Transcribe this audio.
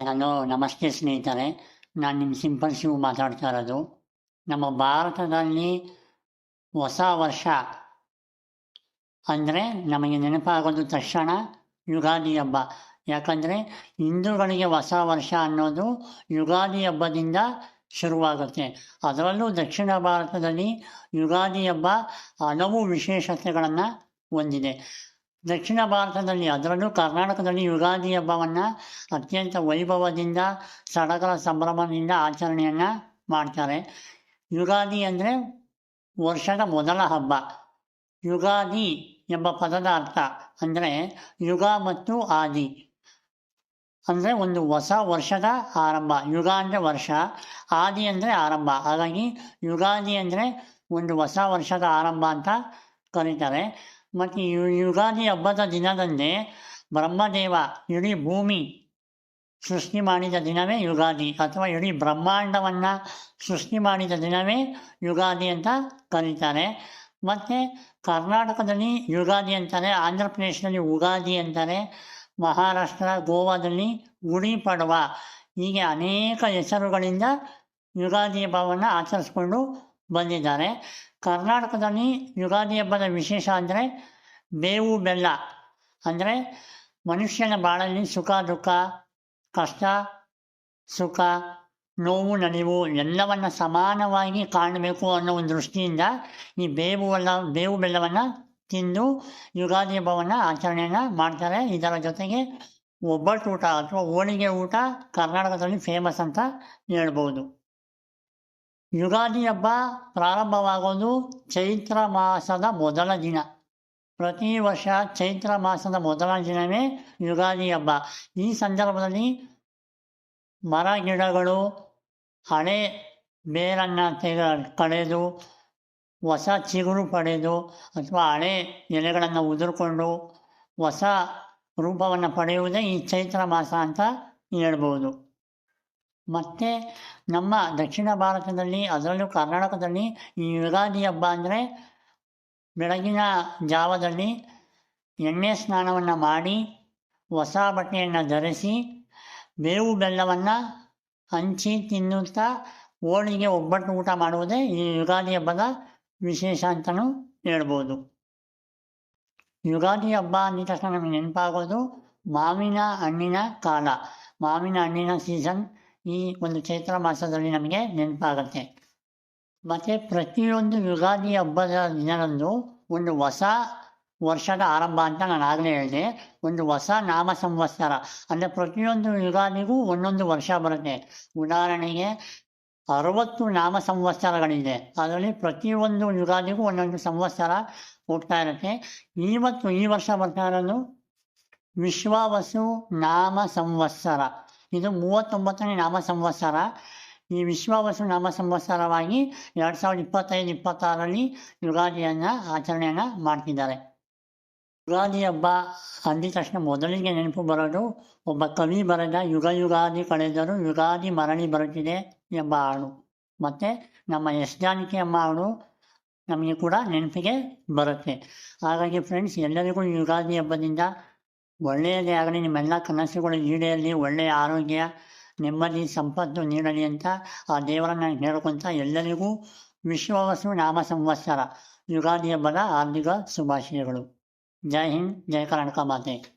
Hello, ನಮಸ್ತೆ ಸ್ನೇಹಿತರೆ. ನಾನು ನಿಮ್ಮ ಸಿಂಪಲ್ ಮಾತಾಡ್ತಾ ಇರೋದು, ನಮ್ಮ ಭಾರತದಲ್ಲಿ ಹೊಸ ವರ್ಷ ಅಂದರೆ ನಮಗೆ ನೆನಪಾಗೋದು ತಕ್ಷಣ ಯುಗಾದಿ ಹಬ್ಬ. ಯಾಕಂದರೆ ಹಿಂದೂಗಳಿಗೆ ಹೊಸ ವರ್ಷ ಅನ್ನೋದು ಯುಗಾದಿ ಹಬ್ಬದಿಂದ ಶುರುವಾಗುತ್ತೆ. ಅದರಲ್ಲೂ ದಕ್ಷಿಣ ಭಾರತದಲ್ಲಿ ಯುಗಾದಿ ಹಬ್ಬ ಹಲವು ವಿಶೇಷತೆಗಳನ್ನು ಹೊಂದಿದೆ. ದಕ್ಷಿಣ ಭಾರತದಲ್ಲಿ ಅದರಲ್ಲೂ ಕರ್ನಾಟಕದಲ್ಲಿ ಯುಗಾದಿ ಹಬ್ಬವನ್ನು ಅತ್ಯಂತ ವೈಭವದಿಂದ ಸಡಗರ ಸಂಭ್ರಮದಿಂದ ಆಚರಣೆಯನ್ನು ಮಾಡ್ತಾರೆ. ಯುಗಾದಿ ಅಂದರೆ ವರ್ಷದ ಮೊದಲ ಹಬ್ಬ. ಯುಗಾದಿ ಎಂಬ ಪದದ ಅರ್ಥ ಅಂದರೆ ಯುಗ ಮತ್ತು ಆದಿ. ಅಂದರೆ ಒಂದು ಹೊಸ ವರ್ಷದ ಆರಂಭ. ಯುಗ ಅಂದರೆ ವರ್ಷ, ಆದಿ ಅಂದರೆ ಆರಂಭ. ಹಾಗಾಗಿ ಯುಗಾದಿ ಅಂದರೆ ಒಂದು ಹೊಸ ವರ್ಷದ ಆರಂಭ ಅಂತ ಕರೀತಾರೆ. ಮತ್ತು ಯುಗಾದಿ ಹಬ್ಬದ ದಿನದಂದೇ ಬ್ರಹ್ಮದೇವ ಇಡೀ ಭೂಮಿ ಸೃಷ್ಟಿ ಮಾಡಿದ ದಿನವೇ ಯುಗಾದಿ ಅಥವಾ ಇಡೀ ಬ್ರಹ್ಮಾಂಡವನ್ನು ಸೃಷ್ಟಿ ಮಾಡಿದ ದಿನವೇ ಯುಗಾದಿ ಅಂತ ಕರೀತಾರೆ ಮತ್ತು ಕರ್ನಾಟಕದಲ್ಲಿ ಯುಗಾದಿ ಅಂತಾರೆ ಆಂಧ್ರ ಪ್ರದೇಶದಲ್ಲಿ ಉಗಾದಿ ಅಂತಾರೆ ಮಹಾರಾಷ್ಟ್ರ ಗೋವಾದಲ್ಲಿ ಗುಡಿ ಪಡವ ಹೀಗೆ ಅನೇಕ ಹೆಸರುಗಳಿಂದ ಯುಗಾದಿ ಹಬ್ಬವನ್ನು ಆಚರಿಸ್ಕೊಂಡು ಬಂದಿದ್ದಾರೆ ಕರ್ನಾಟಕದಲ್ಲಿ ಯುಗಾದಿ ಹಬ್ಬದ ವಿಶೇಷ ಅಂದರೆ ಬೇವು ಬೆಲ್ಲ. ಅಂದರೆ ಮನುಷ್ಯನ ಬಾಳಲ್ಲಿ ಸುಖ, ದುಃಖ, ಕಷ್ಟ, ಸುಖ, ನೋವು, ನಲಿವು ಎಲ್ಲವನ್ನು ಸಮಾನವಾಗಿ ಕಾಣಬೇಕು ಅನ್ನೋ ಒಂದು ದೃಷ್ಟಿಯಿಂದ ಈ ಬೇವು ಬೆಲ್ಲ ಬೇವು ಬೆಲ್ಲವನ್ನು ತಿಂದು ಯುಗಾದಿ ಹಬ್ಬವನ್ನು ಆಚರಣೆಯನ್ನು ಮಾಡ್ತಾರೆ. ಇದರ ಜೊತೆಗೆ ಒಬ್ಬಟ್ಟು ಊಟ ಅಥವಾ ಹೋಳಿಗೆ ಊಟ ಕರ್ನಾಟಕದಲ್ಲಿ ಫೇಮಸ್ ಅಂತ ಹೇಳ್ಬೋದು. ಯುಗಾದಿ ಹಬ್ಬ ಪ್ರಾರಂಭವಾಗೋದು ಚೈತ್ರ ಮಾಸದ ಮೊದಲ ದಿನ. ಪ್ರತಿ ವರ್ಷ ಚೈತ್ರ ಮಾಸದ ಮೊದಲ ದಿನವೇ ಯುಗಾದಿ ಹಬ್ಬ ಈ ಸಂದರ್ಭದಲ್ಲಿ ಮರ ಗಿಡಗಳು, ಹಳೆ ಬೇರನ್ನು ತೆಗ, ಕಳೆದು, ಹೊಸ ಚಿಗುರು ಪಡೆದು ಅಥವಾ ಹಳೆ ಎಲೆಗಳನ್ನು ಉದುರ್ಕೊಂಡು ಹೊಸ ರೂಪವನ್ನು ಪಡೆಯುವುದೇ ಈ ಚೈತ್ರ ಮಾಸ ಅಂತ ಹೇಳ್ಬೋದು. ಮತ್ತು ನಮ್ಮ ದಕ್ಷಿಣ ಭಾರತದಲ್ಲಿ, ಅದರಲ್ಲೂ ಕರ್ನಾಟಕದಲ್ಲಿ ಈ ಯುಗಾದಿ ಹಬ್ಬ ಅಂದರೆ ಬೆಳಗಿನ ಜಾವದಲ್ಲಿ ಎಣ್ಣೆ ಸ್ನಾನವನ್ನು ಮಾಡಿ, ಹೊಸ ಬಟ್ಟೆಯನ್ನು ಧರಿಸಿ, ಬೇವು ಬೆಲ್ಲವನ್ನು ಹಂಚಿ ತಿನ್ನುತ್ತಾ ಹೋಳಿಗೆ, ಒಬ್ಬಟ್ಟು ಊಟ ಮಾಡುವುದೇ ಈ ಯುಗಾದಿ ಹಬ್ಬದ ವಿಶೇಷ ಅಂತಲೂ ಹೇಳ್ಬೋದು. ಯುಗಾದಿ ಹಬ್ಬ ಅಂದ ತಕ್ಷಣ ನಮಗೆ ನೆನಪಾಗೋದು ಮಾವಿನ ಹಣ್ಣಿನ ಕಾಲ. ಮಾವಿನ ಹಣ್ಣಿನ ಸೀಸನ್ ಈ ಒಂದು ಚೈತ್ರ ಮಾಸದಲ್ಲಿ ನಮಗೆ ನೆನಪಾಗುತ್ತೆ. ಮತ್ತು ಪ್ರತಿಯೊಂದು ಯುಗಾದಿ ಹಬ್ಬದ ದಿನದಂದು ಒಂದು ಹೊಸ ವರ್ಷದ ಆರಂಭ ಅಂತ ನಾನು ಆಗಲೇ ಹೇಳಿದೆ. ಒಂದು ಹೊಸ ನಾಮ ಸಂವತ್ಸರ. ಅಂದರೆ ಪ್ರತಿಯೊಂದು ಯುಗಾದಿಗೂ ಒಂದೊಂದು ವರ್ಷ ಬರುತ್ತೆ. ಉದಾಹರಣೆಗೆ ಅರವತ್ತು ನಾಮ ಸಂವತ್ಸರಗಳಿದೆ. ಅದರಲ್ಲಿ ಪ್ರತಿಯೊಂದು ಯುಗಾದಿಗೂ ಒಂದೊಂದು ಸಂವತ್ಸರ ಹೋಗ್ತಾ ಇರುತ್ತೆ. ಇವತ್ತು ಈ ವರ್ಷ ಬರ್ತಾ ಇರೋದು ವಿಶ್ವಾವಸು ನಾಮ ಸಂವತ್ಸರ. ಇದು ಮೂವತ್ತೊಂಬತ್ತನೇ ನಾಮ ಸಂವತ್ಸರ ಈ ವಿಶ್ವವಸು ನಾಮ ಸಂವತ್ಸರವಾಗಿ ಎರಡು ಸಾವಿರದ ಇಪ್ಪತ್ತೈದು ಇಪ್ಪತ್ತಾರರಲ್ಲಿ ಯುಗಾದಿಯನ್ನು ಆಚರಣೆಯನ್ನು ಮಾಡ್ತಿದ್ದಾರೆ. ಯುಗಾದಿ ಹಬ್ಬ ಅಂದಿದ ತಕ್ಷಣ ಮೊದಲಿಗೆ ನೆನಪು ಬರೋದು, ಒಬ್ಬ ಕವಿ ಬರೆದ ಯುಗ ಯುಗಾದಿ ಕಳೆದರೂ ಯುಗಾದಿ ಮರಳಿ ಬರುತ್ತಿದೆ ಎಂಬ ಹಾಡು. ಮತ್ತು ನಮ್ಮ ಎಸ್ ಜಾನಕಿ ಅಮ್ಮ ಹಾಡು ನಮಗೆ ಕೂಡ ನೆನಪಿಗೆ ಬರುತ್ತೆ. ಹಾಗಾಗಿ ಫ್ರೆಂಡ್ಸ್ ಎಲ್ಲರಿಗೂ ಯುಗಾದಿ ಹಬ್ಬದಿಂದ ಒಳ್ಳೆಯದೇ ಆಗಲಿ, ನಿಮ್ಮೆಲ್ಲ ಕನಸುಗಳು ಈಡೇರಲಿ ಒಳ್ಳೆಯ ಆರೋಗ್ಯ, ನೆಮ್ಮದಿ, ಸಂಪತ್ತು ನೀಡಲಿ ಅಂತ ಆ ದೇವರನ್ನು ಹೇಳ್ಕೊಂತ ಎಲ್ಲರಿಗೂ ವಿಶ್ವವಸು ನಾಮ ಸಂವತ್ಸರ. ಯುಗಾದಿ ಹಬ್ಬದ ಹಾರ್ದಿಕ ಶುಭಾಶಯಗಳು. ಜೈ ಹಿಂದ್, ಜೈ ಕರ್ನಾಟಕ ಮಾತೆ.